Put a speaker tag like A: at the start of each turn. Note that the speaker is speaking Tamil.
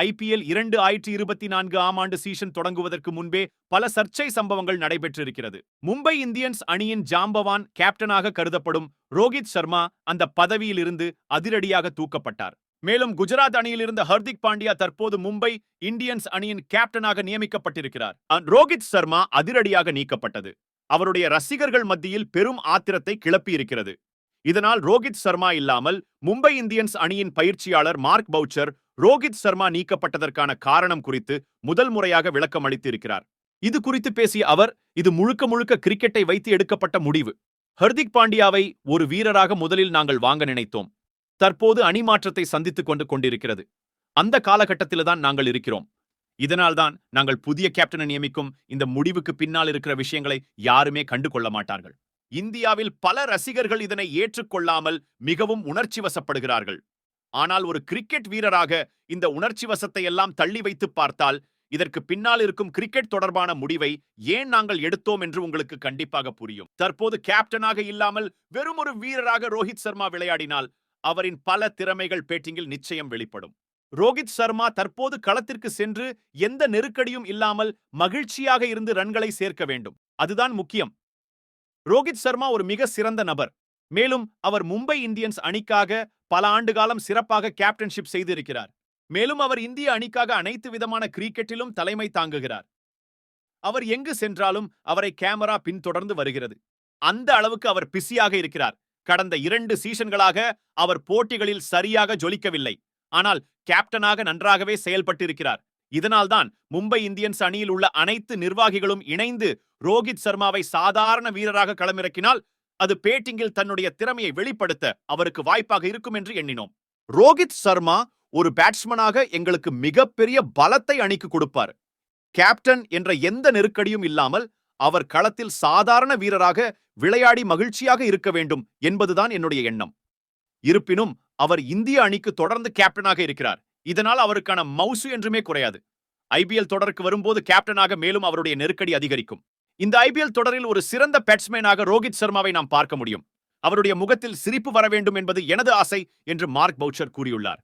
A: ஐபிஎல் இரண்டு ஆயிரத்தி இருபத்தி நான்கு ஆம் ஆண்டு சீசன் தொடங்குவதற்கு முன்பே பல சர்ச்சை சம்பவங்கள் நடைபெற்றிருக்கிறது. மும்பை இந்தியன்ஸ் அணியின் ஜாம்பவான் கேப்டனாக கருதப்படும் ரோஹித் சர்மா அந்த பதவியிலிருந்து அதிரடியாக தூக்கப்பட்டார். மேலும் குஜராத் அணியில் இருந்த ஹர்திக் பாண்டியா தற்போது மும்பை இந்தியன்ஸ் அணியின் கேப்டனாக நியமிக்கப்பட்டிருக்கிறார். ரோஹித் சர்மா அதிரடியாக நீக்கப்பட்டது. அவருடைய ரசிகர்கள் மத்தியில் பெரும் ஆத்திரத்தை கிளப்பியிருக்கிறது. இதனால் ரோஹித் சர்மா இல்லாமல் மும்பை இந்தியன்ஸ் அணியின் பயிற்சியாளர் மார்க் பவுச்சர் ரோஹித் சர்மா நீக்கப்பட்டதற்கான காரணம் குறித்து முதல் முறையாக விளக்கம் அளித்திருக்கிறார். இது குறித்து பேசிய அவர் இது முழுக்க முழுக்க கிரிக்கெட்டை வைத்து எடுக்கப்பட்ட முடிவு. ஹர்திக் பாண்டியாவை ஒரு வீரராக முதலில் நாங்கள் வாங்க நினைத்தோம். தற்போது அணி மாற்றத்தை சந்தித்துக் கொண்டு கொண்டிருக்கிறது. அந்த காலகட்டத்தில்தான் நாங்கள் இருக்கிறோம். இதனால்தான் நாங்கள் புதிய கேப்டனை நியமிக்கும் இந்த முடிவுக்கு பின்னால் இருக்கிற விஷயங்களை யாருமே கண்டு கொள்ள மாட்டார்கள். இந்தியாவில் பல ரசிகர்கள் இதனை ஏற்றுக்கொள்ளாமல் மிகவும் உணர்ச்சி வசப்படுகிறார்கள் ஆனால் ஒரு கிரிக்கெட் வீரராக இந்த உணர்ச்சி வசத்தை எல்லாம் தள்ளி வைத்து பார்த்தால் இதற்கு பின்னால் இருக்கும் கிரிக்கெட் தொடர்பான முடிவை ஏன் நாங்கள் எடுத்தோம் என்று உங்களுக்கு கண்டிப்பாக புரியும். தற்போது கேப்டனாக இல்லாமல் வெறும் ஒரு வீரராக ரோஹித் சர்மா விளையாடினால் அவரின் பல திறமைகள் பேட்டிங்கில் நிச்சயம் வெளிப்படும். ரோஹித் சர்மா தற்போது களத்திற்கு சென்று எந்த நெருக்கடியும் இல்லாமல் மகிழ்ச்சியாக இருந்து ரன்களை சேர்க்க வேண்டும். அதுதான் முக்கியம். ரோஹித் சர்மா ஒரு மிக சிறந்த நபர். மேலும் அவர் மும்பை இந்தியன்ஸ் அணிக்காக பல ஆண்டு காலம் சிறப்பாக கேப்டன்ஷிப் செய்திருக்கிறார். மேலும் அவர் இந்திய அணிக்காக அனைத்து விதமான கிரிக்கெட்டிலும் தலைமை தாங்குகிறார். அவர் எங்கு சென்றாலும் அவரை கேமரா பின்தொடர்ந்து வருகிறது. அந்த அளவுக்கு அவர் பிஸியாக இருக்கிறார். கடந்த இரண்டு சீசன்களாக அவர் போட்டிகளில் சரியாக ஜொலிக்கவில்லை. ஆனால் கேப்டனாக நன்றாகவே செயல்பட்டிருக்கிறார். இதனால்தான் மும்பை இந்தியன்ஸ் அணியில் உள்ள அனைத்து நிர்வாகிகளும் இணைந்து ரோஹித் சர்மாவை சாதாரண வீரராக களமிறக்கினால் அது பேட்டிங்கில் தன்னுடைய திறமையை வெளிப்படுத்த அவருக்கு வாய்ப்பாக இருக்கும் என்று எண்ணினோம். ரோஹித் சர்மா ஒரு பேட்ஸ்மனாக எங்களுக்கு மிகப்பெரிய பலத்தை அணிக்கு கொடுப்பார். கேப்டன் என்ற எந்த நெருக்கடியும் இல்லாமல் அவர் களத்தில் சாதாரண வீரராக விளையாடி மகிழ்ச்சியாக இருக்க வேண்டும் என்பதுதான் என்னுடைய எண்ணம். இருப்பினும் அவர் இந்திய அணிக்கு தொடர்ந்து கேப்டனாக இருக்கிறார். இதனால் அவருக்கான மவுசு என்றுமே குறையாது. ஐபிஎல் தொடருக்கு வரும்போது கேப்டனாக மேலும் அவருடைய நெருக்கடி அதிகரிக்கும். இந்த ஐபிஎல் தொடரில் ஒரு சிறந்த பேட்ஸ்மேனாக ரோஹித் சர்மாவை நாம் பார்க்க முடியும். அவருடைய முகத்தில் சிரிப்பு வர வேண்டும் என்பது எனது ஆசை என்று மார்க் பவுச்சர் கூறியுள்ளார்.